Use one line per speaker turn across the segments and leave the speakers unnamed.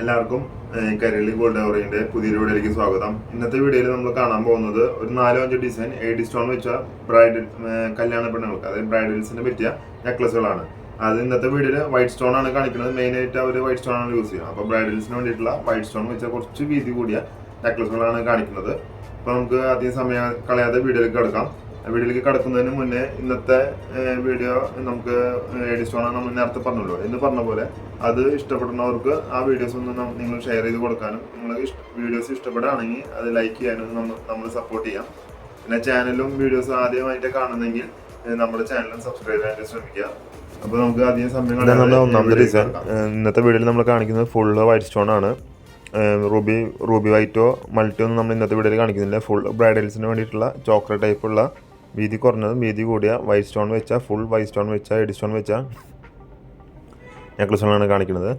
എല്ലാവർക്കും കരളി ഗോൾഡ് ഡവറിന്റെ പുതിയ വീഡിയോയിലേക്ക് സ്വാഗതം. ഇന്നത്തെ വീഡിയോയിൽ നമ്മൾ കാണാൻ പോകുന്നത് ഒരു നാലോ അഞ്ചോ ഡിസൈൻ എയ്ഡി സ്റ്റോൺ വെച്ച ബ്രൈഡൽ കല്യാണ പെണ്ണുങ്ങൾക്ക് അതായത് ബ്രൈഡൽസിന് പറ്റിയ നെക്ലസുകളാണ് അത് ഇന്നത്തെ വീഡിയോയിൽ വൈറ്റ് സ്റ്റോൺ ആണ് കാണിക്കുന്നത്. മെയിൻ ആയിട്ട് അവർ വൈറ്റ് സ്റ്റോൺ ആണ് യൂസ് ചെയ്യുന്നത് അപ്പോൾ ബ്രൈഡൽസിന് വേണ്ടിയിട്ടുള്ള വൈറ്റ് സ്റ്റോൺ വെച്ച കുറച്ച് വീതി കൂടിയ നെക്ലസുകളാണ് കാണിക്കുന്നത്. അപ്പോൾ നമുക്ക് അധികം സമയം കളയാതെ വീഡിയോയിലേക്ക് കിടക്കാം. വീഡിയോയിലേക്ക് കടക്കുന്നതിന് മുന്നേ ഇന്നത്തെ വീഡിയോ നമുക്ക് എഡിസ്റ്റോണ നമ്മൾ നേരത്തെ പറഞ്ഞല്ലോ. എന്ന് പറഞ്ഞ പോലെ അത് ഇഷ്ടപ്പെടുന്നവർക്ക് ആ വീഡിയോസ് ഒന്ന് നിങ്ങൾ ഷെയർ ചെയ്ത് കൊടുക്കാനും നിങ്ങൾ വീഡിയോസ് ഇഷ്ടപ്പെടുകയാണെങ്കിൽ അത് ലൈക്ക് ചെയ്യാനും നമ്മൾ നമ്മൾ സപ്പോർട്ട് ചെയ്യാം. പിന്നെ ചാനലും വീഡിയോസും ആദ്യമായിട്ട് കാണുന്നെങ്കിൽ നമ്മുടെ ചാനലും സബ്സ്ക്രൈബ് ചെയ്യാൻ ശ്രമിക്കുക. അപ്പോൾ നമുക്ക് അധികം സമയം
ഒന്നാമത്തെ
റീസൺ
ഇന്നത്തെ വീഡിയോയിൽ നമ്മൾ കാണിക്കുന്നത് ഫുൾ വൈറ്റ് സ്റ്റോൺ ആണ്. റൂബി റൂബി വൈറ്റോ മൾട്ടിയോ ഒന്നും നമ്മൾ ഇന്നത്തെ വീഡിയോയിൽ കാണിക്കുന്നില്ല. ഫുൾ ബ്രൈഡൽസിന് വേണ്ടിയിട്ടുള്ള ചോക്ലേറ്റ് ടൈപ്പുള്ള വീതി കുറഞ്ഞതും വീതി കൂടിയ വൈറ്റ് സ്റ്റോൺ വെച്ച ഫുൾ വൈറ്റ് സ്റ്റോൺ വെച്ച എഡി സ്റ്റോൺ വെച്ച നെക്ലസുകളാണ് കാണിക്കുന്നത്.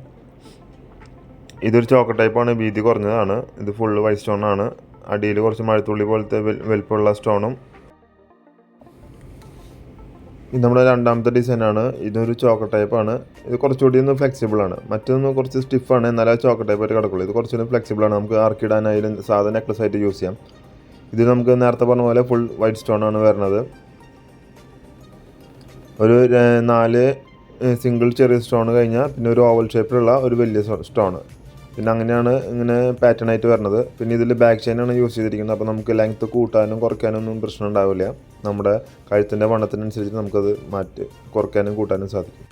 ഇതൊരു ചോക്ക ടൈപ്പാണ് വീതി കുറഞ്ഞതാണ്. ഇത് ഫുൾ വൈറ്റ് സ്റ്റോൺ ആണ്. അടിയിൽ കുറച്ച് മഴത്തുള്ളി പോലത്തെ വലിപ്പമുള്ള സ്റ്റോണും ഇത് നമ്മുടെ രണ്ടാമത്തെ ഡിസൈനാണ് ഇതൊരു ചോക്ക ടൈപ്പാണ് ഇത് കുറച്ചുകൂടി ഒന്ന് ഫ്ലെക്സിബിൾ ആണ്. മറ്റൊന്ന് കുറച്ച് സ്റ്റിഫാണ് എന്നാലും ചോക്ക ടൈപ്പ് ആയിട്ട് കിടക്കുള്ളൂ. ഇത് കുറച്ചുകൂടി ഫ്ലെക്സിബിൾ ആണ്. നമുക്ക് ആർക്കിടാനായാലും സാധാരണ നെക്ലസ് ആയിട്ട് യൂസ് ചെയ്യാം. ഇത് നമുക്ക് നേരത്തെ പറഞ്ഞ പോലെ ഫുൾ വൈറ്റ് സ്റ്റോൺ ആണ് വരുന്നത്. ഒരു നാല് സിംഗിൾ ചെറിയ സ്റ്റോൺ കഴിഞ്ഞാൽ പിന്നെ ഒരു ഓവൽ ഷേപ്പിലുള്ള ഒരു വലിയ സ്റ്റോൺ പിന്നെ അങ്ങനെയാണ് ഇങ്ങനെ പാറ്റേൺ ആയിട്ട് വരുന്നത്. പിന്നെ ഇതിൽ ബാക്ക് ചെയിനാണ് യൂസ് ചെയ്തിരിക്കുന്നത്. അപ്പോൾ നമുക്ക് ലെങ്ത്ത് കൂട്ടാനും കുറയ്ക്കാനും ഒന്നും പ്രശ്നം ഉണ്ടാവില്ല. നമ്മുടെ കഴുത്തിന്റെ വണ്ണത്തിനനുസരിച്ച് നമുക്കത് മാറ്റി കുറയ്ക്കാനും കൂട്ടാനും സാധിക്കും.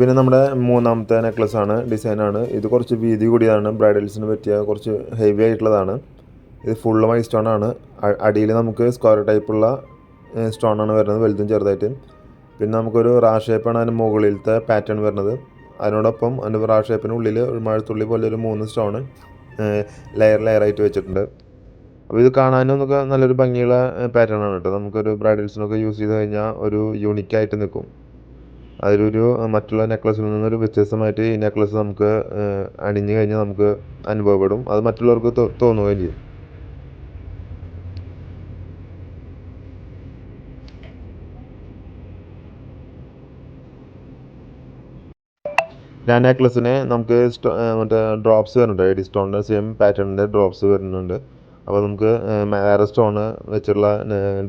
പിന്നെ നമ്മുടെ മൂന്നാമത്തെ നെക്ലസ് ആണ് ഡിസൈനാണ് ഇത് കുറച്ച് വീതി കൂടിയതാണ്. ബ്രൈഡൽസിന് പറ്റിയ കുറച്ച് ഹെവി ആയിട്ടുള്ളതാണ്. ഇത് ഫുൾ വൈറ്റ് സ്റ്റോൺ ആണ് അടിയിൽ നമുക്ക് സ്ക്വയർ ടൈപ്പുള്ള സ്റ്റോൺ ആണ് വരുന്നത് വലുതും ചെറുതായിട്ട്. പിന്നെ നമുക്കൊരു റാ ഷേപ്പാണ് അതിന് മുകളിലത്തെ പാറ്റേൺ വരുന്നത്. അതിനോടൊപ്പം അതിന്റെ റാ ഷേപ്പിന് ഉള്ളിൽ ഒരു മഴത്തുള്ളി പോലെ ഒരു മൂന്ന് സ്റ്റോൺ ലെയർ ലെയറായിട്ട് വെച്ചിട്ടുണ്ട്. അപ്പോൾ ഇത് കാണാനും ഒക്കെ നല്ലൊരു ഭംഗിയുള്ള പാറ്റേൺ ആണ് കേട്ടോ. നമുക്കൊരു ബ്രൈഡൽസിനൊക്കെ യൂസ് ചെയ്ത് കഴിഞ്ഞാൽ ഒരു യൂണിക്കായിട്ട് നിൽക്കും. അതിലൊരു മറ്റുള്ള നെക്ലസിൽ നിന്നൊരു വ്യത്യസ്തമായിട്ട് ഈ നെക്ലസ് നമുക്ക് അണിഞ്ഞു കഴിഞ്ഞാൽ നമുക്ക് അനുഭവപ്പെടും. അത് മറ്റുള്ളവർക്ക് തോന്നുകയും ചെയ്യും. ഞാൻ നെക്ലസിന് നമുക്ക് മറ്റേ ഡ്രോപ്സ് വരുന്നുണ്ട്. എഡി സ്റ്റോണിന്റെ സെയിം പാറ്റേണിന്റെ ഡ്രോപ്സ് വരുന്നുണ്ട്. അപ്പോൾ നമുക്ക് വേറെ സ്റ്റോണ് വെച്ചുള്ള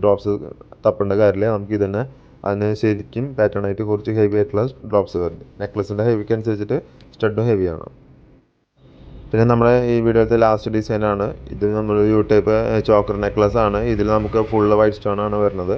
ഡ്രോപ്സ് തപ്പേണ്ട കാര്യമില്ല. നമുക്ക് ഇത് തന്നെ അതിന് ശരിക്കും പാറ്റേൺ ആയിട്ട് കുറച്ച് ഹെവി ആയിട്ടുള്ള ഡ്രോപ്സ് വരുന്നുണ്ട് നെക്ലസിന്റെ ഹെവിക്ക് അനുസരിച്ചിട്ട് സ്റ്റഡും ഹെവിയാണ് പിന്നെ നമ്മുടെ ഈ വീഡിയോത്തെ ലാസ്റ്റ് ഡിസൈനാണ് ഇത് നമ്മൾ യു ടൈപ്പ് ചോക്കർ നെക്ലസ് ആണ്. ഇതിൽ നമുക്ക് ഫുള്ള് വൈറ്റ് സ്റ്റോൺ ആണ് വരുന്നത്.